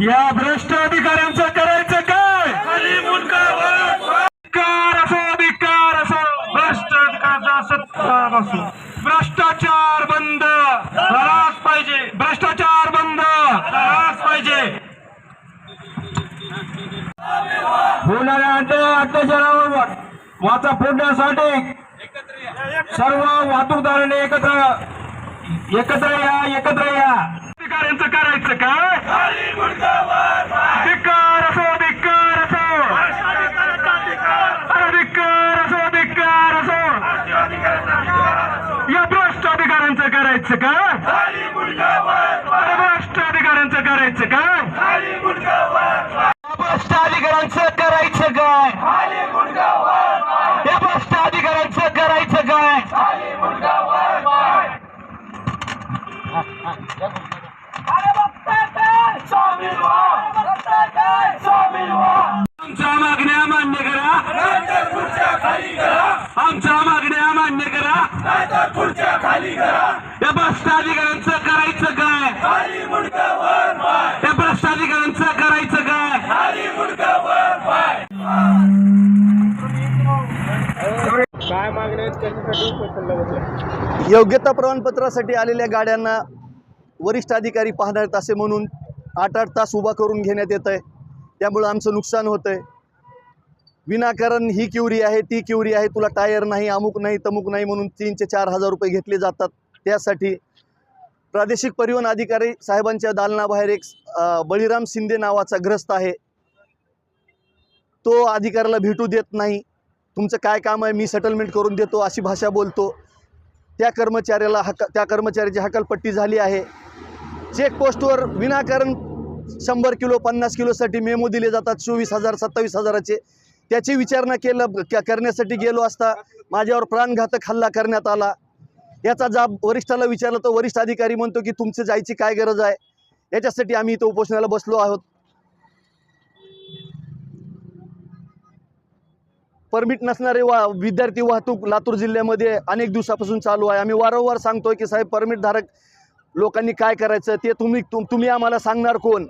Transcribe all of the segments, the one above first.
या भ्रष्ट अधिकाऱ्यांचं करायचं काय? कार असो अधिकार असो. भ्रष्ट अधिकाराचा सत्कार असो. भ्रष्टाचार बंद. राज पाहिजे. भ्रष्टाचार बंद. राज पाहिजे. होणाऱ्या अत्याचारावर वाचा फोडण्यासाठी सर्व वाहतूकदारांनी एकत्र एकत्र या एकत्र या. अधिकाऱ्यांचं करायचं काय धिक्कार असो धिक्कार असो. अरे धिक्कार असो धिक्कार असो. या भ्रष्ट अधिकाऱ्यांचं करायचं काय अरे भ्रष्ट अधिकाऱ्यांचं करायचं काय या भ्रष्ट अधिकाऱ्यांचं करायचं काय या भ्रष्ट अधिकाऱ्यांचं करायचं काय आमच्या मागण्या मान्य करा. आमच्या मागण्या मान्य करा. या भ्रष्टाधिकाऱ्यांचं करायचं काय या भ्रष्टाधिकाऱ्यांचं करायचं काय योग्यता प्रमाणपत्रासाठी आलेल्या गाड्यांना वरिष्ठ अधिकारी पाहणार तासे असे म्हणून आठ आठ तास उभा करून घेण्यात येत आहे. त्यामुळं आमचं नुकसान होतं आहे. विनाकारण ही क्युरी आहे ती क्युरी आहे तुला टायर नाही अमुक नाही तमुक नाही म्हणून तीनचे चार हजार रुपये घेतले जातात. त्यासाठी प्रादेशिक परिवहन अधिकारी साहेबांच्या दालनाबाहेर एक बळीराम शिंदे नावाचा ग्रस्त आहे. तो अधिकाऱ्याला भेटू देत नाही. तुमचं काय काम आहे मी सेटलमेंट करून देतो अशी भाषा बोलतो. त्या कर्मचाऱ्याला हक त्या कर्मचाऱ्याची हकालपट्टी झाली आहे. चेकपोस्टवर विनाकारण शंभर किलो पन्नास किलोसाठी मेमो दिले जातात चोवीस हजार सत्तावीस हजाराचे. त्याची विचारणा केलं करण्यासाठी गेलो असता माझ्यावर प्राणघातक हल्ला करण्यात आला. याचा जाब वरिष्ठाला विचारलं तर वरिष्ठ अधिकारी म्हणतो की तुमचं जायची काय गरज आहे? याच्यासाठी आम्ही इथं उपोषणाला बसलो आहोत. परमिट नसणारे वा विद्यार्थी वाहतूक लातूर जिल्ह्यामध्ये अनेक दिवसापासून चालू आहे. आम्ही वारंवार सांगतोय की साहेब परमिटधारक लोकांनी काय करायचं ते तुम्ही तुम तुम्ही आम्हाला सांगणार कोण?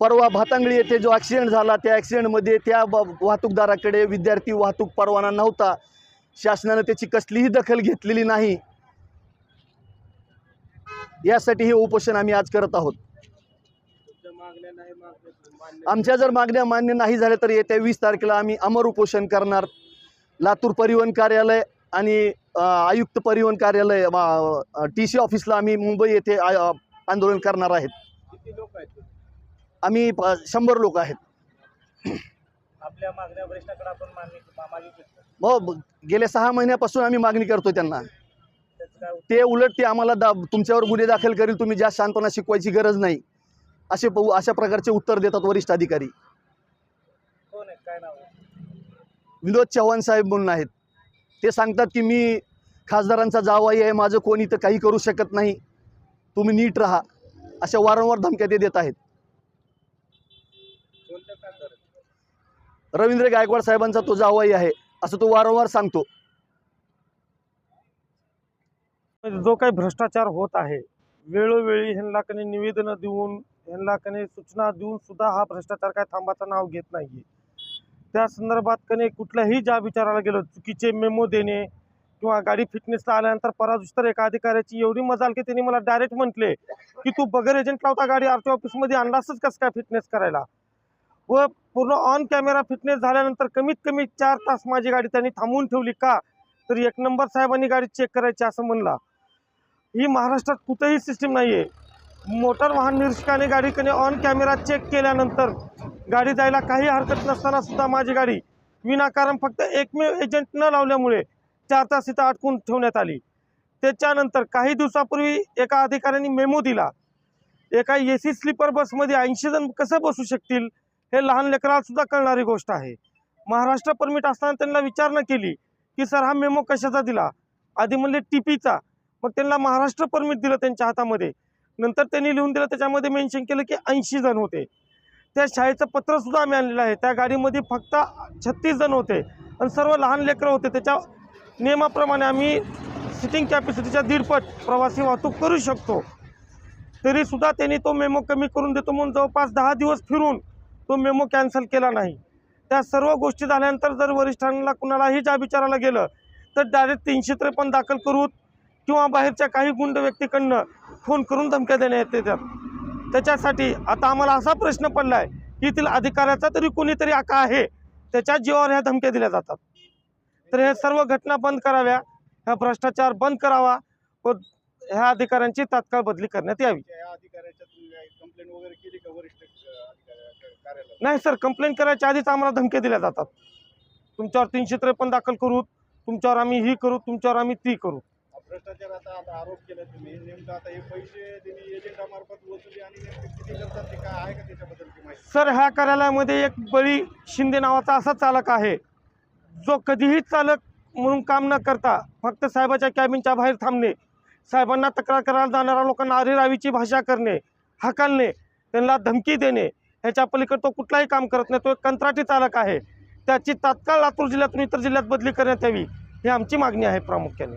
परवा भातांगळी येथे जो ॲक्सिडेंट झाला त्या ॲक्सिडेंटमध्ये त्या ब- वाहतूकदाराकडे विद्यार्थी वाहतूक परवाना नव्हता. शासनानं त्याची कसलीही दखल घेतलेली नाही. यासाठी हे उपोषण आम्ही आज करत आहोत. आमच्या जर मागण्या मान्य नाही झाल्या तर येत्या वीस तारखेला आम्ही अमर उपोषण करणार. लातूर परिवहन कार्यालय आणि आयुक्त परिवहन कार्यालय टी सी ऑफिसला आम्ही मुंबई येथे आंदोलन करणार आहेत. आम्ही शंभर लोक आहेत. आपल्या मागण्या वरिष्ठाकडे आपण मागणी मागितली हो गेल्या सहा महिन्यापासून आम्ही मागणी करतो त्यांना. ते उलट ते आम्हाला दा तुमच्यावर गुन्हे दाखल करील तुम्ही जास्त शांतपणा शिकवायची गरज नाही. असे अशा प्रकारचे उत्तर देतात वरिष्ठ अधिकारी. कोण आहे काय नाव आहे? विनोद चव्हाण साहेब म्हणून आहेत. ते सांगतात की मी खासदारांचा जावाई आहे माझं कोणी तर काही करू शकत नाही. तुम्ही नीट राहा. अशा वारंवार धमक्या ते देत आहेत. रवींद्र गायकवाड साहेबांचा तो जावाई आहे असं तो वारंवार सांगतो. जो काही भ्रष्टाचार होत आहे वेळोवेळी ह्यांना निवेदनं देऊन यांना कने सूचना देऊन सुद्धा हा भ्रष्टाचार काय थांबाचं नाव घेत नाहीये. त्या संदर्भात कने कुठल्याही ज्या विचाराला गेलो चुकीचे मेमो देणे किंवा गाडी फिटनेसला आल्यानंतर परादुस्तर एका अधिकाऱ्याची एवढी मजाल की त्यांनी मला डायरेक्ट म्हटले की तू बगर एजंट लावता गाडी आर टी ऑफिसमध्ये आणलासच कसं काय फिटनेस करायला? व पूर्ण ऑन कॅमेरा फिटनेस झाल्यानंतर कमीत कमी चार तास माझी गाडी त्यांनी थांबवून ठेवली का? तर एक नंबर साहेबांनी गाडी चेक करायची असं म्हणला. ही महाराष्ट्रात कुठेही सिस्टीम नाही आहे मोटार वाहन निरीक्षकाने गाडी ऑन कॅमेरा चेक केल्यानंतर गाडी जायला काही हरकत नसताना सुद्धा माझी गाडी विनाकारण फक्त एकमेव एजंट न लावल्यामुळे चार तास इथं अटकून ठेवण्यात आली. त्याच्यानंतर काही दिवसापूर्वी एका अधिकाऱ्यांनी मेमो दिला. एका ए सी स्लीपर बसमध्ये ऐंशी जण कसं बसू शकतील हे लहान लेकरालासुद्धा कळणारी गोष्ट आहे. महाराष्ट्र परमिट असताना त्यांना विचारणा केली की सर हा मेमो कशाचा दिला? आधी म्हणले टी पीचा मग त्यांना महाराष्ट्र परमिट दिलं त्यांच्या हातामध्ये. नंतर त्यांनी लिहून दिलं त्याच्यामध्ये मेन्शन केलं की ऐंशी जण होते. त्या शाळेचं पत्रसुद्धा आम्ही आणलेलं आहे. त्या गाडीमध्ये फक्त छत्तीस जण होते. आणि सर्व लहान लेकरं होते. त्याच्या नियमाप्रमाणे आम्ही सिटिंग कॅपॅसिटीच्या दीडपट प्रवासी वाहतूक करू शकतो. तरीसुद्धा त्यांनी तो मेमो कमी करून देतो. म्हणून जवळपास दहा दिवस फिरून तो मेमो कॅन्सल केला नाही. त्या सर्व गोष्टी झाल्यानंतर जर वरिष्ठांना कुणालाही ज्या विचारायला गेलं तर डायरेक्ट तीनशे त्रेपन्न दाखल करू किंवा बाहेरच्या काही गुंड व्यक्तीकडनं फोन करून धमक्या देण्यात येतात त्याच्यासाठी आता आम्हाला असा प्रश्न पडला आहे की येथील अधिकाऱ्याचा तरी कोणीतरी आका आहे. त्याच्या जीवावर ह्या धमक्या दिल्या जातात. तर हे सर्व घटना बंद कराव्या ह्या भ्रष्टाचार बंद करावा व ह्या अधिकाऱ्यांची तात्काळ बदली करण्यात यावी. नाही सर कंप्लेंट करायच्या आधीच आम्हाला धमक्या दिल्या जातात. तुमच्यावर तीनशे त्रेपन्न दाखल करू तुमच्यावर आम्ही ही करू तुमच्यावर आम्ही ती करू. भ्रष्टाचाराचा आता आरोप केला तुम्ही. नेमकं आता हे पैसे तुम्ही एजंटामार्फत वसुली आणि नेमकं किती करतात ते काय आहे का त्याच्याबद्दलची माहिती? सर ह्या कार्यालयामध्ये एक बळी शिंदे नावाचा असा चालक आहे. जो कधीही चालक म्हणून काम न करता फक्त साहेबाच्या कॅबिनच्या बाहेर थांबणे साहेबांना तक्रार करायला जाणाऱ्या लोकांना अरेरावीची भाषा करणे हाकालणे त्यांना धमकी देणे ह्याच्या पलीकडे तो कुठलाही काम करत नाही. तो एक कंत्राटी चालक आहे. त्याची तात्काळ लातूर जिल्ह्यातून इतर जिल्ह्यात बदली करण्यात यावी ही आमची मागणी आहे प्रामुख्याने.